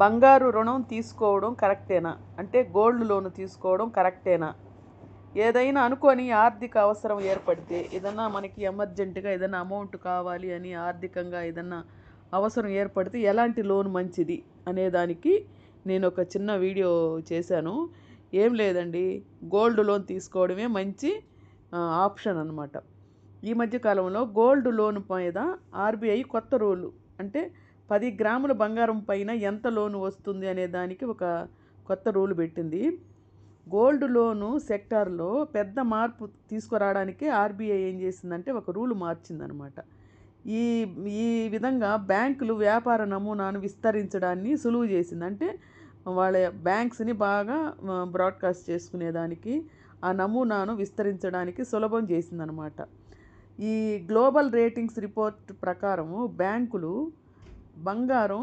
బంగారు రుణం తీసుకోవడం కరెక్టేనా? అంటే గోల్డ్ లోన్ తీసుకోవడం కరెక్టేనా? ఏదైనా అనుకోని ఆర్థిక అవసరం ఏర్పడితే ఏదన్నా మనకి ఎమర్జెంటుగా ఏదైనా అమౌంట్ కావాలి అని ఆర్థికంగా ఏదన్నా అవసరం ఏర్పడితే ఎలాంటి లోన్ మంచిది అనేదానికి నేను ఒక చిన్న వీడియో చేశాను. ఏం లేదండి. గోల్డ్ లోన్ తీసుకోవడమే మంచి ఆప్షన్ అనమాట ఈ మధ్య కాలంలో గోల్డ్ లోన్ మీద ఆర్బీఐ కొత్త రూల్ అంటే పది గ్రాముల బంగారం పైన ఎంత లోన్ వస్తుంది అనే దానికి ఒక కొత్త రూల్ పెట్టింది. గోల్డ్ లోను సెక్టార్లో పెద్ద మార్పు తీసుకురావడానికి ఆర్బీఐ ఏం చేసిందంటే ఒక రూల్ మార్చిందనమాట. ఈ ఈ విధంగా బ్యాంకులు వ్యాపార నమూనాను విస్తరించడాన్ని సులువు చేసింది. అంటే వాళ్ళ బ్యాంక్స్ని బాగా బ్రాడ్కాస్ట్ చేసుకునేదానికి ఆ నమూనాను విస్తరించడానికి సులభం చేసిందనమాట. ఈ గ్లోబల్ రేటింగ్స్ రిపోర్ట్ ప్రకారము బ్యాంకులు బంగారం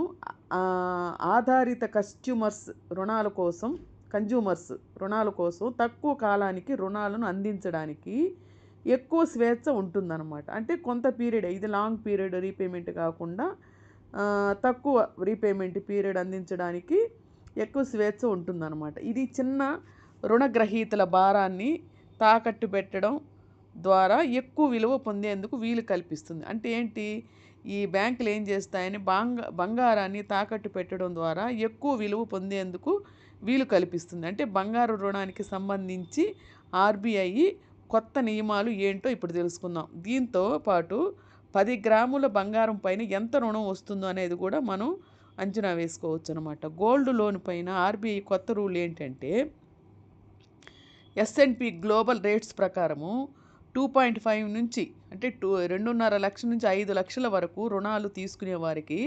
ఆధారిత కస్ట్యూమర్స్ రుణాల కోసం కన్జ్యూమర్స్ రుణాల కోసం తక్కువ కాలానికి రుణాలను అందించడానికి ఎక్కువ స్వేచ్ఛ ఉంటుందన్నమాట. అంటే కొంత పీరియడ్ ఇది లాంగ్ పీరియడ్ రీపేమెంట్ కాకుండా తక్కువ రీపేమెంట్ పీరియడ్ అందించడానికి ఎక్కువ స్వేచ్ఛ ఉంటుందన్నమాట. ఇది చిన్న రుణగ్రహీతల భారాన్ని తాకట్టు పెట్టడం ద్వారా ఎక్కువ విలువ పొందేందుకు వీలు కల్పిస్తుంది. అంటే ఏంటి? ఈ బ్యాంకులు ఏం చేస్తాయని బంగ బంగారాన్ని తాకట్టు పెట్టడం ద్వారా ఎక్కువ విలువ పొందేందుకు వీలు కల్పిస్తుంది. అంటే బంగారు రుణానికి సంబంధించి ఆర్బీఐ కొత్త నియమాలు ఏంటో ఇప్పుడు తెలుసుకుందాం. దీంతో పాటు పది గ్రాముల బంగారం పైన ఎంత రుణం వస్తుందో అనేది కూడా మనం అంచనా వేసుకోవచ్చు అనమాట గోల్డ్ లోన్ పైన ఆర్బీఐ కొత్త రూల్ ఏంటంటే S and P global rates ప్రకారము టూ పాయింట్ ఫైవ్ నుంచి అంటే టూ రెండున్నర లక్షల నుంచి ఐదు లక్షల వరకు రుణాలు తీసుకునే వారికి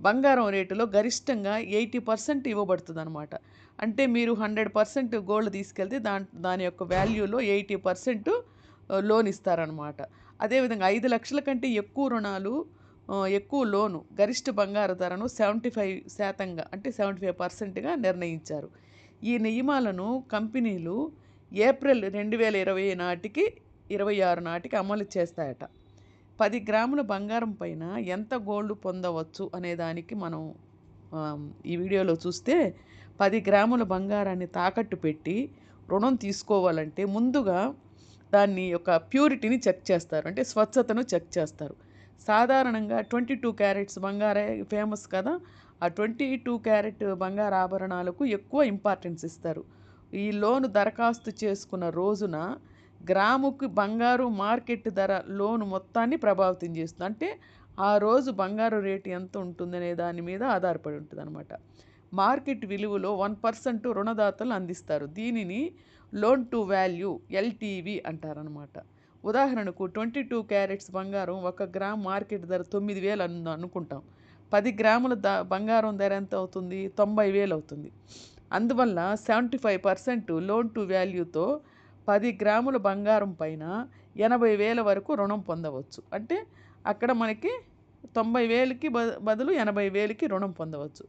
బంగారం రేటులో గరిష్టంగా ఎయిటీ పర్సెంట్ ఇవ్వబడుతుంది అనమాట అంటే మీరు హండ్రెడ్ పర్సెంట్ గోల్డ్ తీసుకెళ్తే దాని దాని యొక్క వాల్యూలో ఎయిటీ పర్సెంట్ లోన్ ఇస్తారనమాట అదేవిధంగా ఐదు లక్షల కంటే ఎక్కువ రుణాలు ఎక్కువ లోను గరిష్ట బంగారు ధరను సెవెంటీ ఫైవ్ శాతంగా అంటే సెవెంటీ ఫైవ్ పర్సెంట్గా నిర్ణయించారు. ఈ నియమాలను కంపెనీలు ఏప్రిల్ రెండు వేల ఇరవై నాటికి ఇరవై ఆరు నాటికి అమలు చేస్తాయట. పది గ్రాముల బంగారం పైన ఎంత గోల్డ్ పొందవచ్చు అనే దానికి మనం ఈ వీడియోలో చూస్తే పది గ్రాముల బంగారాన్ని తాకట్టు పెట్టి రుణం తీసుకోవాలంటే ముందుగా దాన్ని యొక్క ప్యూరిటీని చెక్ చేస్తారు. అంటే స్వచ్ఛతను చెక్ చేస్తారు. సాధారణంగా ట్వంటీ టూ క్యారెట్స్ బంగారే ఫేమస్ కదా ఆ ట్వంటీ టూ క్యారెట్ బంగారు ఆభరణాలకు ఎక్కువ ఇంపార్టెన్స్ ఇస్తారు. ఈ లోను దరఖాస్తు చేసుకున్న రోజున గ్రాముకు బంగారు మార్కెట్ ధర లోను మొత్తాన్ని ప్రభావితం చేస్తుంది. అంటే ఆ రోజు బంగారు రేటు ఎంత ఉంటుందనే దాని మీద ఆధారపడి ఉంటుంది అనమాట మార్కెట్ విలువలో వన్ పర్సెంట్ రుణదాతలు అందిస్తారు. దీనిని లోన్ టు వాల్యూ ఎల్టీవీ అంటారనమాట ఉదాహరణకు ట్వంటీ టూ క్యారెట్స్ బంగారం ఒక గ్రామ్ మార్కెట్ ధర తొమ్మిది వేలు అను అనుకుంటాం. పది గ్రాముల ద బంగారం ధర ఎంత అవుతుంది? తొంభై వేలు అవుతుంది. అందువల్ల seventy five percent loan to వాల్యూతో పది గ్రాముల బంగారం పైన ఎనభై వేల వరకు రుణం పొందవచ్చు. అంటే అక్కడ మనకి తొంభై వేలకి బ- బదులు ఎనభై వేలకి రుణం పొందవచ్చు.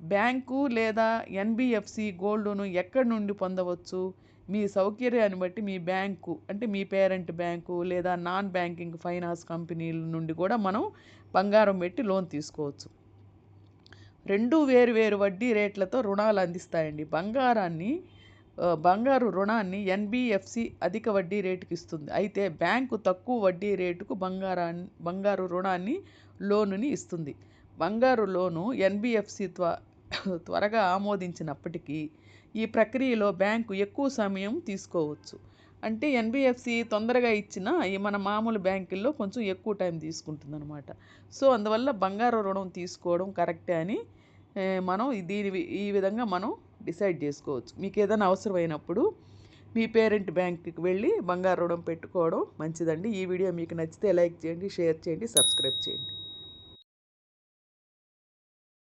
బ్యాంకు లేదా ఎన్బిఎఫ్సి గోల్డ్ను ఎక్కడి నుండి పొందవచ్చు? మీ సౌకర్యాన్ని బట్టి మీ బ్యాంకు అంటే మీ పేరెంట్ బ్యాంకు లేదా నాన్ బ్యాంకింగ్ ఫైనాన్స్ కంపెనీల నుండి కూడా మనం బంగారం పెట్టి లోన్ తీసుకోవచ్చు. రెండు వేరు వేరు వడ్డీ రేట్లతో రుణాలు అందిస్తాయండి. బంగారాన్ని బంగారు రుణాన్ని ఎన్బిఎఫ్సి అధిక వడ్డీ రేటుకి ఇస్తుంది అయితే బ్యాంకు తక్కువ వడ్డీ రేటుకు బంగారాన్ని బంగారు రుణాన్ని లోనుని ఇస్తుంది. బంగారు లోను ఎన్బిఎఫ్సి త్వ త్వరగా ఆమోదించినప్పటికీ ఈ ప్రక్రియలో బ్యాంకు ఎక్కువ సమయం తీసుకోవచ్చు. అంటే ఎన్బిఎఫ్సి తొందరగా ఇచ్చిన ఈ మన మామూలు బ్యాంకుల్లో కొంచెం ఎక్కువ టైం తీసుకుంటుందన్నమాట. సో అందువల్ల బంగారు రుణం తీసుకోవడం కరెక్టే అని మనం దీని ఈ విధంగా మనం డిసైడ్ చేసుకోవచ్చు. మీకు ఏదైనా అవసరమైనప్పుడు మీ పేరెంట్ బ్యాంక్కి వెళ్ళి బంగారు రుణం పెట్టుకోవడం మంచిదండి. ఈ వీడియో మీకు నచ్చితే లైక్ చేయండి షేర్ చేయండి సబ్స్క్రైబ్ చేయండి.